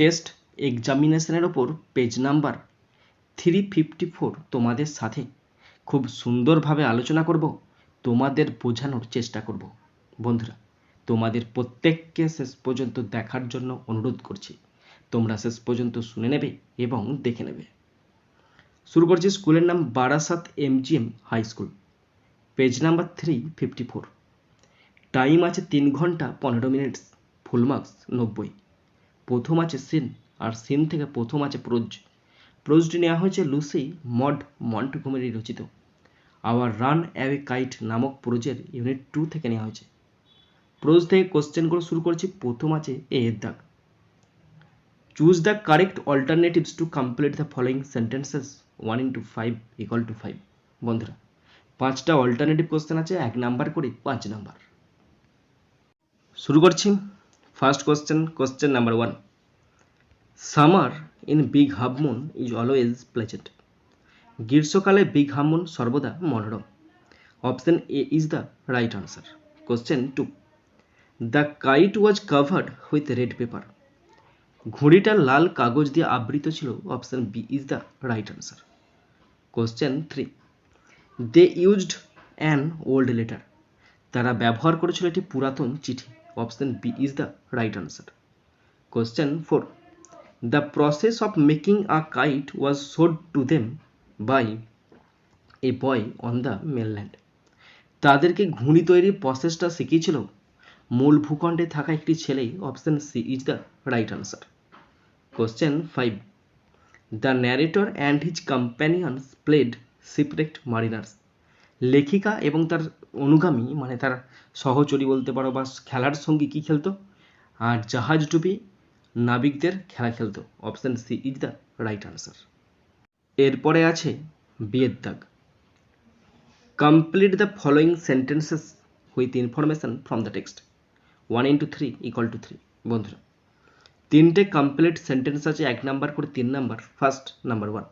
Test এক্সামিনেশনের ওপর page number three fifty four তোমাদের সাথে। খুব সুন্দরভাবে আলোচনা করব, তোমাদের বোঝানোর চেষ্টা করব। বন্ধুরা, তোমাদের প্রত্যেককে শেষ পর্যন্ত দেখার জন্য অনুরোধ করছি। তোমরা শেষ পর্যন্ত শুনে নেবে এবং দেখে নেবে। শুরু করছি স্কুলের নাম Barasat MGM high school. Page number three fifty four. Time আছে তিন ঘণ্টা পনেরো মিনিট ফুল মার্কস নব্বই। প্রথম আছে সিন, আর সিন থেকে প্রথম আছে প্রোজ। প্রোজটি নেওয়া হয়েছে লুসি মড মন্টগোমেরি রচিত। আওয়ার রান অ্যাওয়ে কাইট নামক প্রোজের ইউনিট টু থেকে নেওয়া হয়েছে। প্রোজ থেকে কোশ্চেনগুলো শুরু করছি, প্রথম আছে এ এর দাগ। Choose the correct alternatives to complete the following sentences, one into five equal to five. বন্ধুরা, পাঁচটা অল্টারনেটিভ কোশ্চেন আছে, এক নাম্বার করে পাঁচ নাম্বার। শুরু করছি। First question question number one summer in Big Half Moon is always pleasant গ্রীষ্মকালে Big Half Moon সর্বদা মনোরম। Option A is the right answer question two the kite was covered with red paper ঘুড়িটা লাল কাগজ দিয়ে আবৃত ছিল। Option B is the right answer question three they used an old letter তারা ব্যবহার করেছিল একটি পুরাতন চিঠি। Option B is the right answer question four the process of making a kite was showed to them by a boy on the mainland তাদেরকে ঘুড়ি তৈরির প্রসেসটা শিখিয়েছিল। মূল ভূখণ্ডে থাকা একটি ছেলে। Option C is the right answer question five the narrator and his companions played shipwrecked mariners লেখিকা এবং তার অনুগামী মানে তার সহচরী বলতে পারো বা খেলার সঙ্গী কী খেলতো? আর জাহাজ ডুবি নাবিকদের খেলা খেলতো। Option C is the right answer এরপরে আছে বিয়ের দাগ। Complete the following sentences with information from the text one into three equal to three বন্ধুরা, তিনটে কমপ্লিট সেন্টেন্স আছে, এক নাম্বার করে তিন number first number one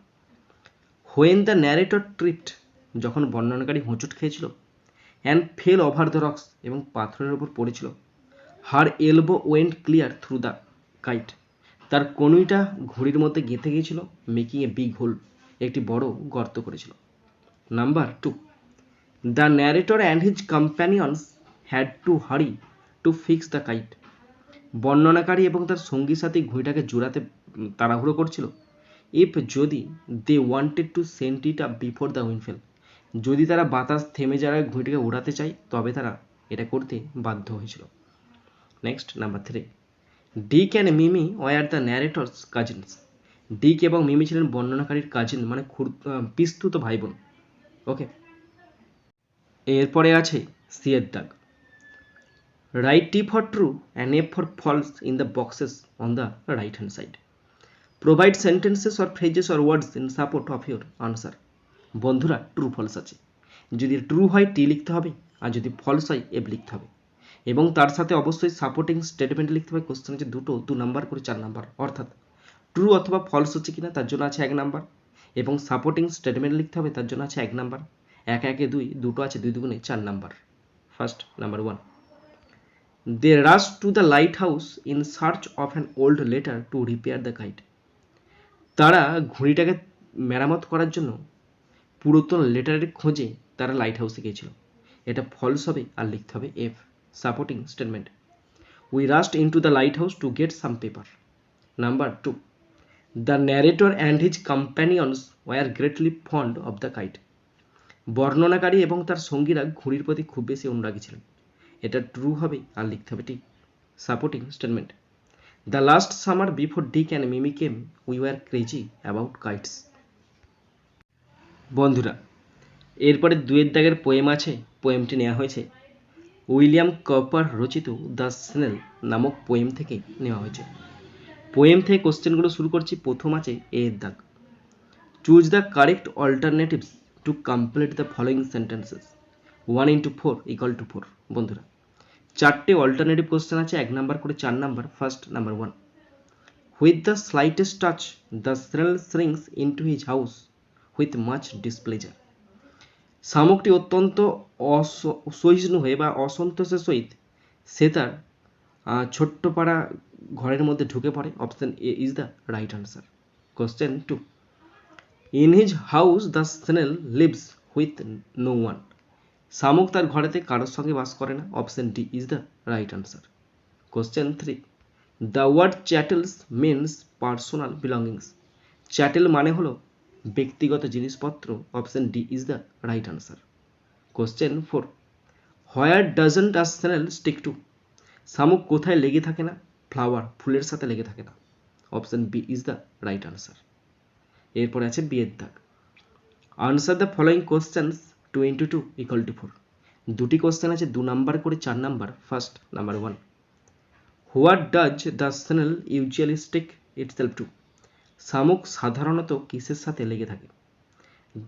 when the narrator tripped যখন বর্ণনাকারী হোঁচট খেয়েছিল and fell over the rocks এবং পাথরের ওপর পড়েছিল her elbow went clear through the kite তার কনুইটা ঘড়ির মধ্যে গেঁথে গিয়েছিল মেকিং এ বিগ হোল একটি বড় গর্ত করেছিল। Number two the narrator and his companions had to hurry to fix the kite বর্ণনাকারী এবং তার সঙ্গী সাথী ঘুড়িটাকে জোড়াতে তাড়াহুড়ো করছিল ইফ যদি they wanted to send it up before the wind fell যদি তারা বাতাস থেমে যাওয়ার ঘুড়িটাকে উড়াতে চায়, তবে তারা এটা করতে বাধ্য হয়েছিল। Next number three Dick and Mimi were the narrator's cousins Dick এবং মিমি ছিলেন বর্ণনাকারীর কাজিন মানে খুর পিস্তুত ভাই বোন ওকে এরপরে আছে সিয়ের দাগ write T for true and F for false in the boxes on the right hand side provide sentences or phrases or words in support of your answer বন্ধুরা ট্রু ফলস আছে। যদি ট্রু হয় টি লিখতে হবে, আর যদি ফলস হয় F লিখতে হবে। এবং তার সাথে অবশ্যই সাপোর্টিং স্টেটমেন্ট লিখতে হবে। কোশ্চেন আছে দুটো, দু নাম্বার করে চার নাম্বার অর্থাৎ ট্রু অথবা ফলস হচ্ছে কিনা, তার জন্য আছে এক নাম্বার এবং সাপোর্টিং স্টেটমেন্ট লিখতে হবে, তার জন্য আছে এক নাম্বার এক, একে দুই, দুটো আছে দুই দুগুণে চার number first number one they rush to the lighthouse in search of an old letter to repair the kite তারা ঘুড়িটাকে মেরামত করার জন্য পুরাতন লেটারের খোঁজে তারা লাইট হাউসে গিয়েছিল। এটা ফলস হবে আর লিখতে হবে F supporting statement we rushed in to the lighthouse to get some paper number two the narrator and his companions were greatly fond of the kite বর্ণনাকারী এবং তার সঙ্গীরা ঘুড়ির প্রতি খুব বেশি অনুরাগী ছিলেন। এটা ট্রু হবে আর লিখতে হবে ঠিক। Supporting statement the last summer before Dick and Mimi came we were crazy about kites বন্ধুরা, এরপরে দুয়ের দাগের পোয়েম আছে পোয়েমটি নেওয়া হয়েছে। উইলিয়াম কপার রচিত দ্য স্নেল নামক পোয়েম থেকে নেওয়া হয়েছে। পোয়েম থেকে কোশ্চেনগুলো শুরু করছি, প্রথম আছে এর দাগ। Choose the correct alternatives to complete the following sentences one into four equal to four বন্ধুরা। চারটে অল্টারনেটিভ কোশ্চেন আছে, এক নাম্বার করে চার number first number one with the slightest touch the snail shrinks into his house with much displeasure শামুকটি অত্যন্ত অস- সহিষ্ণু হয়ে বা অসন্তোষের সহিত সে তার ছোট্ট পাড়া ঘরের মধ্যে ঢুকে পড়ে। Option A is the right answer question two in his house the snail lives with no one শামুক তার ঘরেতে কারোর সঙ্গে বাস করে না। Option D is the right answer question three the word chattels means personal belongings chattel মানে হলো ব্যক্তিগত জিনিসপত্র option D is the right answer question four where doesn't a stick to শামুক কোথায় লেগে থাকে না? ফ্লাওয়ার ফুলের সাথে লেগে থাকে না। Option B is the right answer এরপরে আছে বিয়ের দাগ। Answer the following questions two into two equal to four দুটি কোশ্চেন আছে, দু নাম্বার করে চার number first number one what does the snail usually stick itself to শামুক সাধারণত কিসের সাথে লেগে থাকে?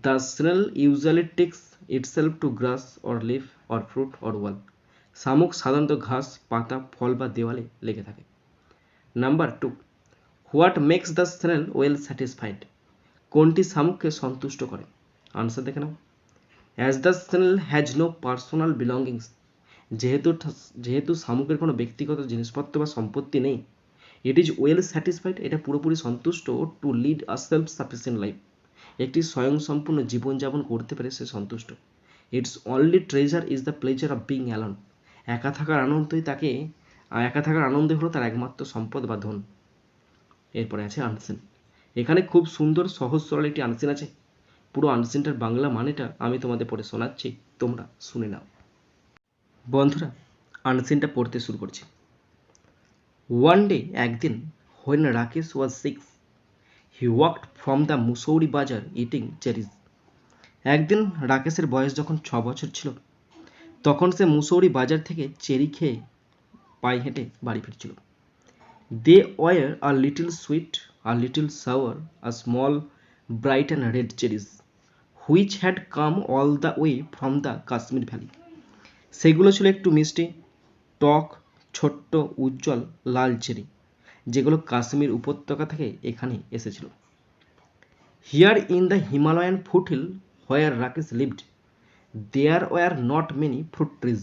The snail usually sticks itself to grass or leaf or fruit or wall শামুক সাধারণত ঘাস, পাতা, ফল বা দেওয়ালে লেগে থাকে। Number two what makes the snail well satisfied কোনটি শামুককে সন্তুষ্ট করে? আনসার দেখে নাও। As the snail has no personal belongings যেহেতু যেহেতু শামুকের কোনো ব্যক্তিগত জিনিসপত্র বা সম্পত্তি নেই ইট ইজ ওয়েল স্যাটিসফাইড এটা পুরোপুরি সন্তুষ্ট to lead a self sufficient life একটি স্বয়ংসম্পূর্ণ জীবনযাপন করতে পেরে সে সন্তুষ্ট। Its only treasure is the pleasure of being alone একা থাকার আনন্দই তাকে একা থাকার আনন্দই হলো তার একমাত্র সম্পদ বা ধন। এরপরে আছে আনসিন এখানে খুব সুন্দর, সহজ, সরল একটি আনসিন আছে। পুরো আনসিনটার বাংলা মানেটা আমি তোমাদের পড়ে শোনাচ্ছি। তোমরা শুনে নাও। বন্ধুরা আনসিনটা পড়তে শুরু করছি। ওয়ান ডে একদিন when Rakesh was six he walked from the Mussoorie bazaar eating cherries একদিন রাকেশের বয়স যখন ছ বছর ছিল, তখন সে মুসৌরি বাজার থেকে চেরি খেয়ে পায়ে হেঁটে বাড়ি ফিরছিল। They were a little sweet a little sour a small bright and red cherries which had come all the way from the Kashmir valley সেগুলো ছিল একটু মিষ্টি, টক ছোট্ট, উজ্জ্বল, লাল চেরি, যেগুলো কাশ্মীর উপত্যকা থেকে এখানে এসেছিল। Here in the Himalayan foothill where Rakesh lived there were not many fruit trees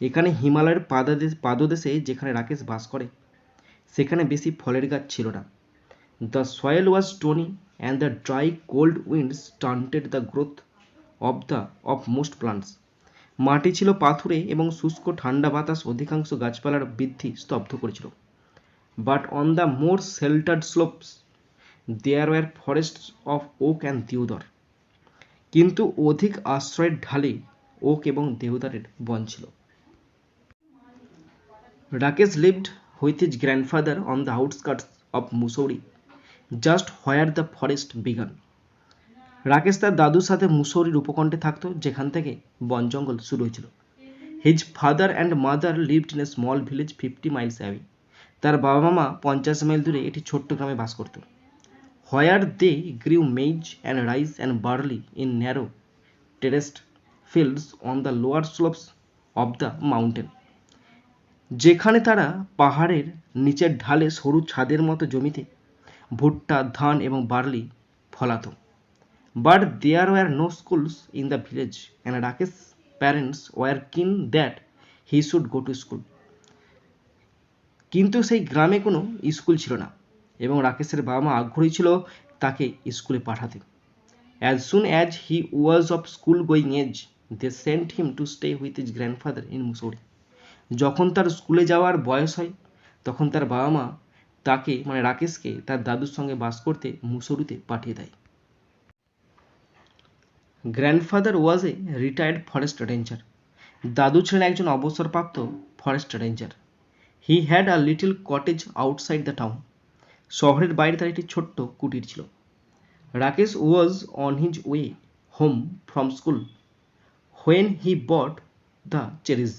এখানে হিমালয়ের পাদদেশ, পাদদেশে যেখানে রাকেশ বাস করে, সেখানে বেশি ফলের গাছ ছিল না। The soil was stony and the dry cold winds stunted the growth of the of most plants মাটি ছিল পাথুরে এবং শুষ্ক ঠান্ডা বাতাস অধিকাংশ গাছপালার বৃদ্ধি স্তব্ধ করেছিল। But on the more sheltered slopes there were forest of oak and deodar কিন্তু অধিক আশ্রয়ের ঢালে ওক এবং দেওদারের বন ছিল। Rakesh lived with his grandfather on the outskirts of Mussoorie just where the forest began Rakesh তার দাদুর সাথে মুসৌরির উপকণ্ঠে থাকতো, যেখান থেকে বন জঙ্গল শুরু হয়েছিল। His father and mother lived in a small village fifty miles away তার বাবা মামা পঞ্চাশ মাইল দূরে একটি ছোট্ট গ্রামে বাস করত। Where they grew maize and rice and barley in narrow terraced fields on the lower slopes of the mountain যেখানে তারা পাহাড়ের নিচের ঢালে সরু ছাদের মতো জমিতে ভুট্টা, ধান এবং বার্লি ফলাতো। But there were no schools in the village and Rakesh parents were keen that he should go to school কিন্তু সেই গ্রামে কোনো স্কুল ছিল না, এবং রাকেশের বাবা মা আগ্রহী ছিল তাকে স্কুলে পাঠাতে। As soon as he was of school going age they sent him to stay with his grandfather in Mussoorie যখন তার স্কুলে যাওয়ার বয়স হয়, তখন তার বাবা মা তাকে মানে রাকেশকে তার দাদুর সঙ্গে বাস করতে মুসৌরিতে পাঠিয়ে দেয়। Grandfather was a retired forest ranger দাদু ছিলেন একজন অবসরপ্রাপ্ত forest ranger he had a little cottage outside the town শহরের বাইরে তার একটি ছোট্ট কুটির ছিল। Rakesh was on his way home from school when he bought the cherries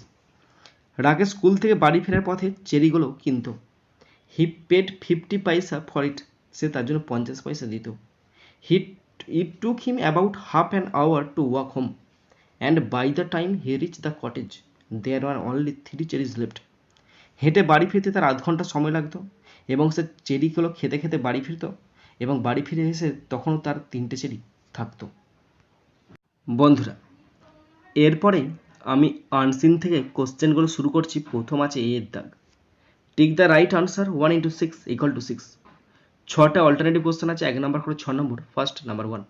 Rakesh school থেকে বাড়ি ফেরার পথে চেরিগুলো কিনত। He paid fifty paisa for it সে তার জন্য পঞ্চাশ পয়সা দিত। He it took him about half an hour to walk home and by the time he reach the cottage there are only three cherries left হেঁটে বাড়ি ফিরতে তার আধ ঘণ্টা সময় লাগতো এবং সে চেরিগুলো খেতে খেতে বাড়ি ফিরতো এবং বাড়ি ফিরে এসে তখনও তার তিনটে চেরি থাকতো। বন্ধুরা, এরপরে আমি আনসিন থেকে কোশ্চেনগুলো শুরু করছি প্রথম আছে এর দাগ। Tick the right answer one into six equal to six ছটা অল্টারনেটিভ কোশ্চেন আছে, এক নাম্বার করে ছ নম্বর first number one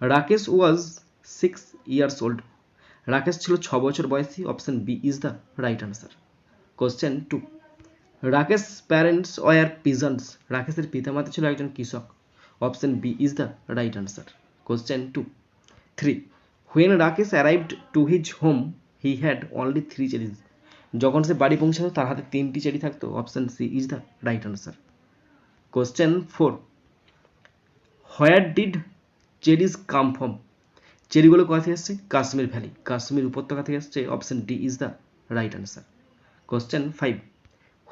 Rakesh was six years old Rakesh ছিল ছ বছর বয়সী option B is the right answer question two Rakesh parents were peasants রাকেশের পিতামাতা ছিল একজন কৃষক option B is the right answer question two three when Rakesh arrived to his home he had only three cherries যখন সে বাড়ি পৌঁছাতো, তার হাতে তিনটি চেরি থাকতো option C is the right answer question four where did cherries come from চেরিগুলো কোথা থেকে এসছে? কাশ্মীর ভ্যালি কাশ্মীর উপত্যকা থেকে এসছে। Option D is the right answer question five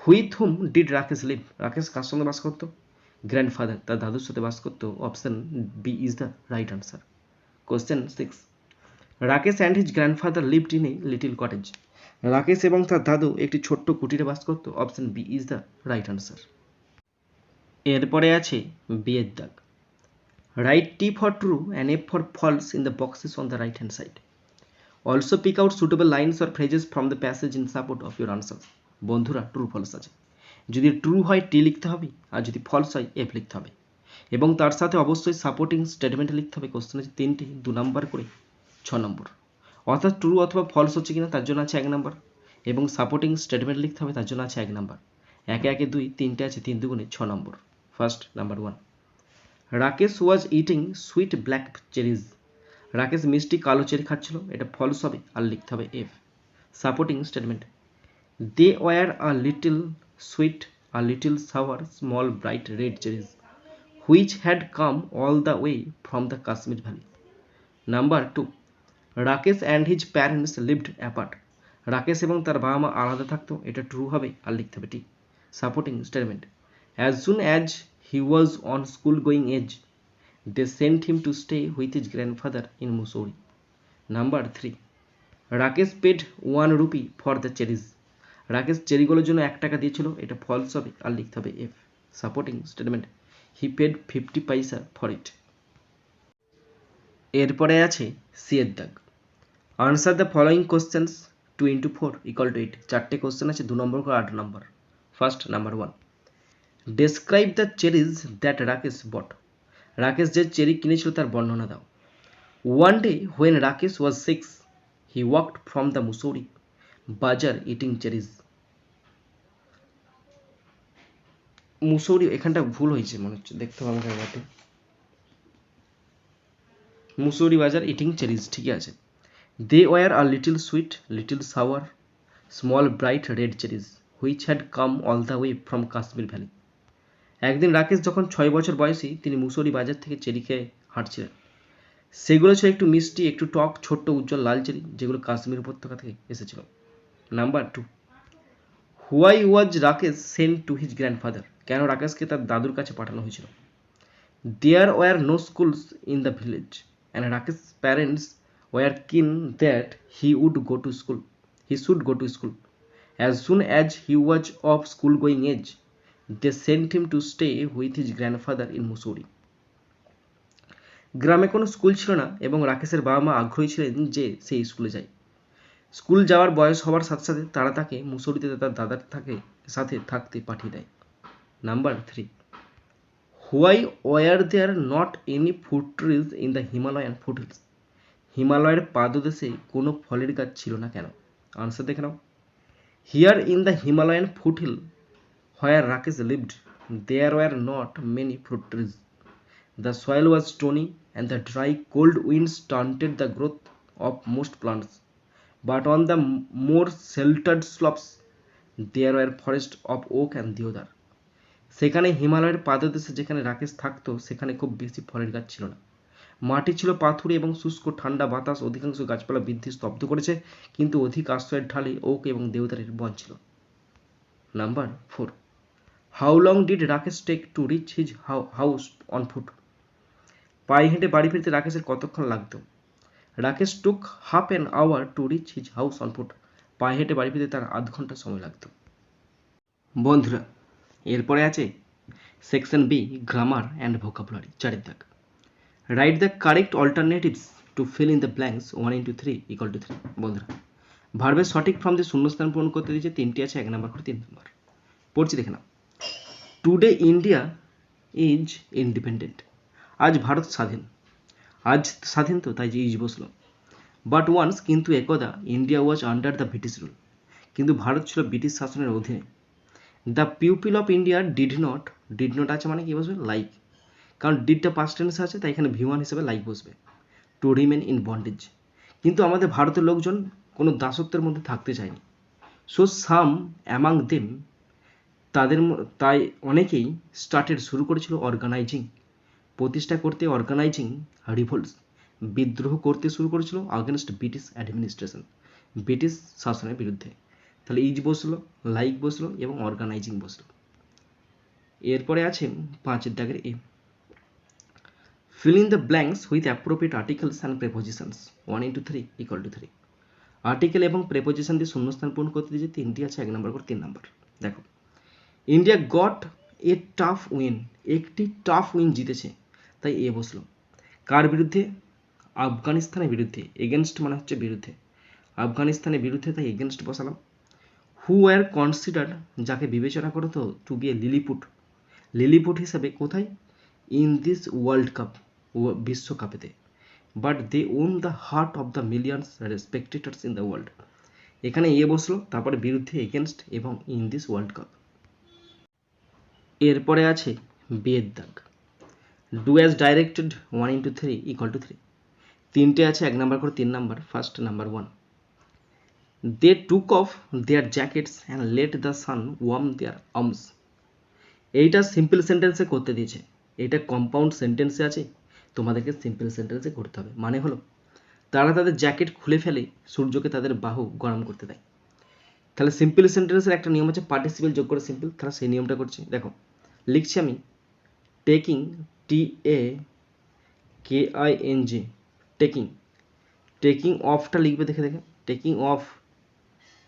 with whom did Rakesh live Rakesh কার সঙ্গে বাস করতো? গ্র্যান্ডফাদার তার দাদুর সাথে বাস করতো? Option B is the right answer question six Rakesh and his grandfather lived in a little cottage Rakesh এবং তার দাদু একটি ছোট্ট কুটিরে বাস করতো? Option B is the right answer এরপরে আছে বিয়ের দাগ। Write T for true and F for false in the boxes on the right hand side also pick out suitable lines or phrases from the passage in support of your answer বন্ধুরা true false আছে। যদি true হয় টি লিখতে হবে, আর যদি false হয় F লিখতে হবে। এবং তার সাথে অবশ্যই সাপোর্টিং স্টেটমেন্ট লিখতে হবে কোশ্চেন আছে তিনটি, দু নম্বর করে, ছ নম্বর অর্থাৎ ট্রু অথবা ফলস হচ্ছে কিনা, তার জন্য আছে এক নম্বর এবং সাপোর্টিং স্টেটমেন্ট লিখতে হবে, তার জন্য আছে এক নম্বর একে একে দুই, তিনটে আছে, তিন দুগুণে ছ নম্বর first number one Rakesh was eating sweet black cherries Rakesh মিষ্টি কালো চেরি খাচ্ছিল। এটা ফলস হবে আর লিখতে হবে F supporting statement they were a little sweet a little sour small bright red cherries which had come all the way from the Kashmir valley number two Rakesh and his parents lived apart Rakesh এবং তার বাবা মা আলাদা থাকতো। এটা true হবে আর লিখতে হবে T supporting statement as soon as he was on school going age they sent him to stay with his grandfather in Mussoorie number three Rakesh paid one rupee for the cherries Rakesh চেরিগুলোর জন্য এক টাকা দিয়েছিল। এটা false হবে, আর লিখতে হবে F supporting statement he paid fifty paisa for it এরপরে আছে সি দাগ answer the following questions two into four equal to eight চারটে কোশ্চেন আছে, দু নম্বর করে আট নম্বর। First number one describe the cherries that Rakesh bought Rakesh যে cherry কিনেছিল তার বর্ণনা দাও। One day when Rakesh was six he walked from the Mussoorie bazaar eating cherries Mussoorie এখানটা ভুল হয়েছে মনে হচ্ছে। দেখতে হবে আমাকে একবার। মুসৌরি বাজার ইটিং চেরিজ ঠিকই আছে। They were are little sweet little sour small bright red cherries which had come all the way from Kashmir valley একদিন রাকেশ যখন ছয় বছর বয়সী, তিনি মুসৌরি বাজার থেকে চেরি খেয়ে হাঁটছিলেন। সেগুলো ছিল একটু মিষ্টি, একটু টক, ছোট্ট, উজ্জ্বল লাল চেরি, যেগুলো কাশ্মীর উপত্যকা থেকে এসেছিল। Number two, why was Rakesh sent to his grandfather? কেন রাকেশকে তার দাদুর কাছে পাঠানো হয়েছিল? There were no schools in the village, and Rakesh parents were keen that he would go to school, he should go to school. As soon as he was of school going age they sent him to stay with his grandfather in Mussoorie গ্রামে কোনো school ছিল না এবং রাকেশের বাবা মা আগ্রহী ছিলেন যে সে স্কুলে যায়। স্কুল যাওয়ার বয়স হওয়ার সাথে সাথে তারা তাকে মুসৌরিতে তার দাদার থাকে, সাথে থাকতে পাঠিয়ে দেয়। Number three. Why were there not any fruit trees in the Himalayan foothills হিমালয়ের পাদদেশে কোনো ফলের গাছ ছিল না কেন? আনসার দেখে নাও। Here in the Himalayan foot where Rakesh lived there were not many fruit trees The soil was stony and the dry cold winds stunted the growth of most plants. But on the more sheltered slopes, there were forests of oak and deodar. সেখানে হিমালয়ের পাদদেশে যেখানে রাকেশ থাকতো সেখানে খুব বেশি ফলের গাছ ছিল না মাটি ছিল পাথুরে এবং শুষ্ক ঠান্ডা বাতাস অধিকাংশ গাছপালা বৃদ্ধি স্তব্ধ করেছে কিন্তু অধিক আশ্রয়ের ঢালে ওক এবং দেওদারের বন ছিল number four how long did Rakesh take to reach his house on foot পায়ে হেঁটে বাড়ি ফিরতে রাকেশের কতক্ষণ লাগতো? Rakesh took half an hour to reach his house on foot পায়ে হেঁটে বাড়ি ফিরতে তার আধ ঘণ্টা সময় লাগতো। বন্ধুরা, এরপরে আছে section B grammar and vocabulary চারের দাগ। Write the correct alternatives to fill in the blanks one into three equal to three বন্ধুরা ভার্বের সঠিক ফর্ম দিয়ে শূন্যস্থান পূরণ করতে দিয়েছে, তিনটি আছে, এক নাম্বার করে তিন নম্বর পড়ছি দেখে নাও। টুডে ইন্ডিয়া ইজ ইন্ডিপেন্ডেন্ট আজ ভারত স্বাধীন। আজ স্বাধীন তো, তাই যে ইজ বসল। বাট ওয়ান্স কিন্তু একদা India was under the British rule কিন্তু ভারত ছিল ব্রিটিশ শাসনের অধীনে। The people of India did not did not আছে মানে কি বসবে? লাইক কারণ ডিডটা পাস্ট টেন্সে আছে, তাই এখানে ভিওয়ান হিসেবে লাইক বসবে। টু রিমেন ইন বন্ডেজ কিন্তু আমাদের ভারতের লোকজন কোনো দাসত্বের মধ্যে থাকতে চায়নি। সো সাম অ্যামাং দেম তাদের তাই অনেকেই স্টার্টেড শুরু করেছিল অর্গানাইজিং প্রতিষ্ঠা করতে অর্গানাইজিং রিভোল্টস বিদ্রোহ করতে শুরু করেছিল আগেনস্ট ব্রিটিশ অ্যাডমিনিস্ট্রেশন ব্রিটিশ শাসনের বিরুদ্ধে। তাহলে ইজ বসল লাইক বসল এবং অর্গানাইজিং বসল। এরপরে আছে পাঁচের দাগের A. Fill in the blanks with appropriate articles and prepositions 1 into 3 equal to 3 article এবং প্রেপোজিশন দিয়ে শূন্যস্থান পূরণ করতে দিয়েছে তিনটি আছে, এক নম্বর করে তিন নম্বর। দেখো India got a tough win একটি টাফ উইন জিতেছে, তাই এ বসল। কার বিরুদ্ধে? আফগানিস্তানের বিরুদ্ধে এগেনস্ট মানে হচ্ছে বিরুদ্ধে। আফগানিস্তানের বিরুদ্ধে তাই এগেনস্ট বসালাম। হু আর কনসিডার্ড যাকে বিবেচনা to be a Lilliput Lilliput হিসাবে কোথায়? In this world cup বিশ্বকাপেতে। But they won the heart of the millions spectators in the world এখানে এ বসল, তারপরে বিরুদ্ধে এগেনস্ট এবং ইন দিস ওয়ার্ল্ড কাপ এরপরে আছে বিয়ের দাগ। Do as directed one into three equal to three তিনটে আছে, এক নাম্বার করে তিন number first number one they took off their jackets and let the sun warm their arms এইটা সিম্পল সেন্টেন্সে করতে দিয়েছে। এটা কম্পাউন্ড সেন্টেন্সে আছে। তোমাদেরকে সিম্পল সেন্টেন্সে করতে হবে। মানে হলো, তারা তাদের জ্যাকেট খুলে ফেলে, সূর্যকে তাদের বাহু গরম করতে দেয়। তাহলে সিম্পল সেন্টেন্সের একটা নিয়ম আছে পার্টিসিপেল যোগ করে সিম্পল তাহলে সেই নিয়মটা করছে। দেখো লিখছি আমি। Taking T A K I N G taking taking অফটা লিখবে দেখে দেখে taking off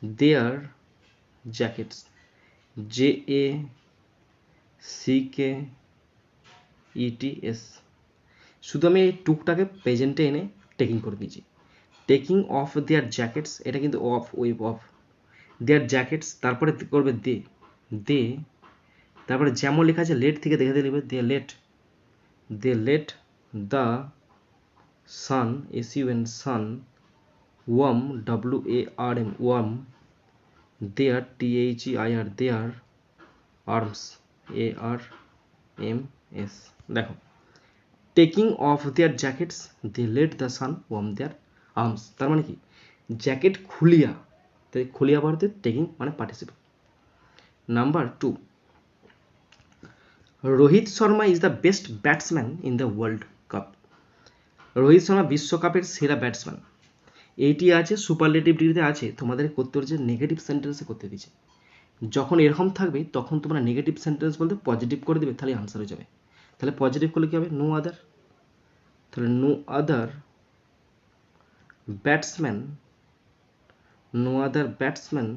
their jackets J A C K E T S শুধু আমি এই টুকটাকে প্রেজেন্টে এনে টেকিং করে দিয়েছি। টেকিং অফ দেয়ার জ্যাকেটস এটা কিন্তু off web off their jackets তারপরে করবে দে দে তারপরে যেমন লেখা আছে লেট থেকে দেখে দিয়ে they let they let the sun S U N sun warm W A R M warm their T H E I R their arms A R M S দেখো taking off their jackets they let the sun warm their arms তার মানে কি? Jacket খুলিয়া, তাই খুলিয়া ভারতে taking মানে participate number two Rohit Sharma is the best batsman in the world cup Rohit Sharma বিশ্বকাপের সেরা ব্যাটসম্যান এইটি আছে সুপারলেটিভ ডিগ্রিতে আছে, তোমাদের করতে হচ্ছে নেগেটিভ সেন্টেন্সে করতে দিচ্ছে। যখন এরকম থাকবে, তখন তোমরা নেগেটিভ সেন্টেন্স বলতে পজিটিভ করে দেবে, তাহলে আনসার হয়ে যাবে। তাহলে পজিটিভ করলে কী হবে? নো আদার তাহলে no other batsman no other batsman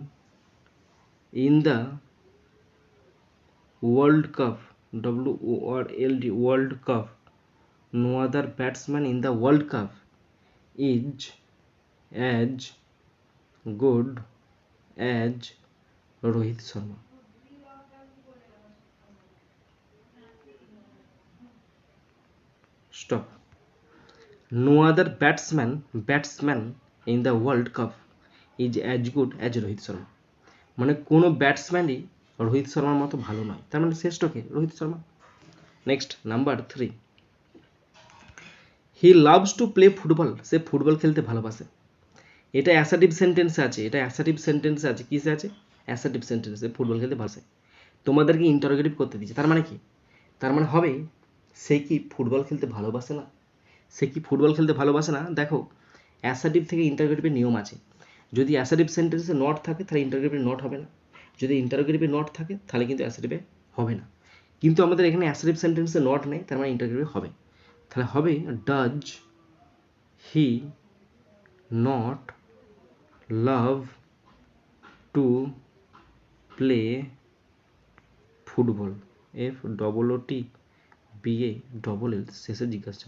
in the world cup W O R L D world cup no other batsman in the world cup is as good as Rohit Sharma stop. No other batsman batsman in the world cup is as good as Rohit Sharma মানে কোনো ব্যাটসম্যানই রোহিত শর্মার মতো ভালো নয়। তার মানে শ্রেষ্ঠকে Rohit Sharma. Next number three he loves to play football say football খেলতে ভালোবাসে। এটা অ্যাসাটিভ সেন্টেন্সে আছে। এটা অ্যাসাটিভ সেন্টেন্সে আছে। কিসে আছে? অ্যাসাটিভ সেন্টেন্সে ফুটবল খেলতে ভালোবাসে। তোমাদেরকে ইন্টারোগেটিভ করতে দিচ্ছে তার মানে কি? তার মানে হবে, সে কি ফুটবল খেলতে ভালোবাসে না? সে কি ফুটবল খেলতে ভালোবাসে না? দেখো অ্যাসাটিভ থেকে ইন্টারোগেটিভের নিয়ম আছে। যদি অ্যাসাটিভ সেন্টেন্সে নট থাকে, তাহলে ইন্টারোগেটিভে নট হবে না। যদি ইন্টারোগেটিভে নট থাকে, তাহলে কিন্তু অ্যাসাটিভে হবে না। কিন্তু আমাদের এখানে অ্যাসারিভ সেন্টেন্সে নট নেই, তার মানে ইন্টারগ্রেটিভ হবে। তাহলে হবে does he not love to play football F double O T B A double L শেষে জিজ্ঞাসা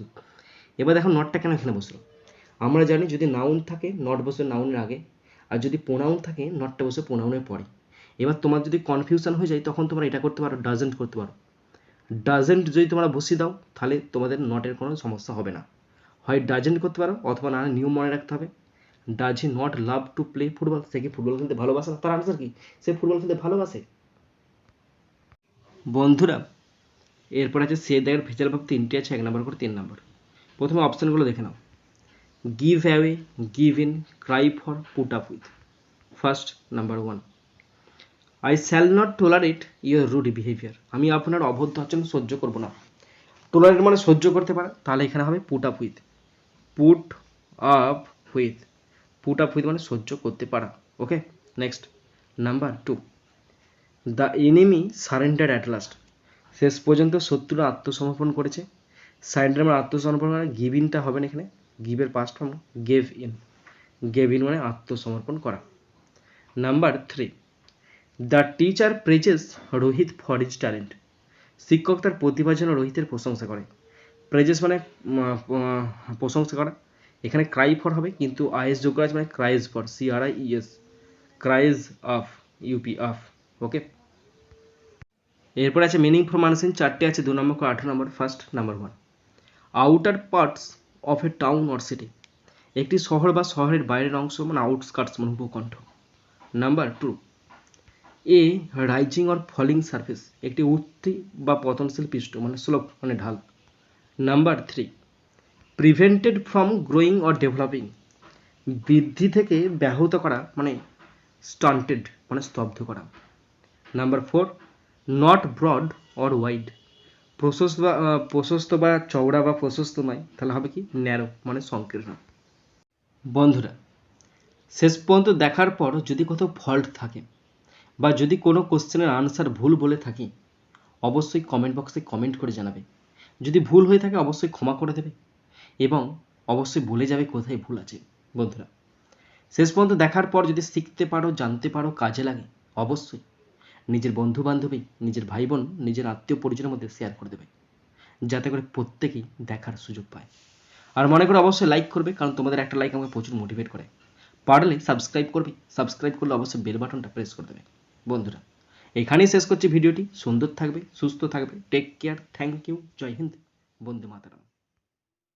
এবার দেখো নটটা কেন এখানে বসল? আমরা জানি যদি নাউন থাকে নট বসে নাউনের আগে, আর যদি প্রোনাউন থাকে নটটা বসে প্রোনাউনের পরে। এবার তোমার যদি কনফিউশন হয়ে যায়, তখন তোমরা এটা করতে পারো ডাজেন্ট করতে পারো। ডাজেন্ট যদি তোমরা বসিয়ে দাও, তাহলে তোমাদের নটের কোনো সমস্যা হবে না। হয় ডাজেন্ট করতে পারো, অথবা না নিয়ম মনে রাখতে হবে। Does he not love to play football সে কি ফুটবল খেলতে ভালোবাসে? তার আনসার কি? সে ফুটবল খেলতে ভালোবাসে? বন্ধুরা, এরপর আছে সে দেখার ভেজাল ভাব তিনটি আছে, এক নম্বর করে তিন নম্বর। প্রথমে অপশানগুলো দেখে নাও। Give away give in cry for put up with first number one I shall not tolerate your rude behaviour আমি আপনার অবদ্ধ আচরণ সহ্য করব না। টলারেট মানে সহ্য করতে পারে। তাহলে এখানে হবে put up with put up with put up with মানে সহ্য করতে পারা। Okay next number two the enemy surrender at last শেষ পর্যন্ত শত্রুরা আত্মসমর্পণ করেছে। সারেন্ডার মানে আত্মসমর্পণ মানে গিভ ইনটা হবে না এখানে। গিভের past form gave in gave in মানে আত্মসমর্পণ করা। Number three the teacher praises Rohit for his talent শিক্ষক তার প্রতিভার জন্য রোহিতের প্রশংসা করে। প্রেজেস মানে প্রশংসা করা। এখানে ক্রাই ফর হবে, কিন্তু আইএস আছে মানে cries for C R I E S cries of up of okay এরপরে আছে মিনিং ফর মানসিন চারটে আছে, দু নম্বর আঠারো নম্বর first number one outer parts of a town or city একটি শহর বা শহরের বাইরের অংশ মানে আউটস্কার্টস মানে উপকণ্ঠ। Number two a rising or falling surface একটি উঠতি বা পতনশীল পৃষ্ঠ মানে স্লোপ মানে ঢাল। Number three prevented from growing or developing বৃদ্ধি থেকে ব্যাহত করা মানে স্টান্টেড মানে স্তব্ধ করা। Number four not broad or wide প্রশস্ত বা প্রশস্ত বা চওড়া বা প্রশস্ত নয়, তাহলে হবে কি? ন্যারো মানে সংকীর্ণ। বন্ধুরা, শেষ পর্যন্ত দেখার পর যদি কোথাও ফল্ট থাকে বা যদি কোনো কোশ্চেনের আনসার ভুল বলে থাকি, অবশ্যই কমেন্ট বক্সে কমেন্ট করে জানাবে। যদি ভুল হয়ে থাকে, অবশ্যই ক্ষমা করে দেবে এবং অবশ্যই বলে যাবে কোথায় ভুল আছে, বন্ধুরা। শেষ পর্যন্ত দেখার পর যদি শিখতে পারো, জানতে পারো, কাজে লাগে, অবশ্যই নিজের বন্ধু বান্ধবী নিজের ভাই বোন নিজের আত্মীয় পরিজনের মধ্যে শেয়ার করে দেবে, যাতে করে প্রত্যেকেই দেখার সুযোগ পায়। আর মনে করে অবশ্যই লাইক করবে, কারণ তোমাদের একটা লাইক আমাকে প্রচুর মোটিভেট করে। পারলে সাবস্ক্রাইব করবে সাবস্ক্রাইব করলে অবশ্যই বেল বাটনটা প্রেস করে দেবে। বন্ধুরা, এখানেই শেষ করছি ভিডিওটি। সুন্দর থাকবে, সুস্থ থাকবে। Take care thank you Jai Hind বন্ধু মাতারাম।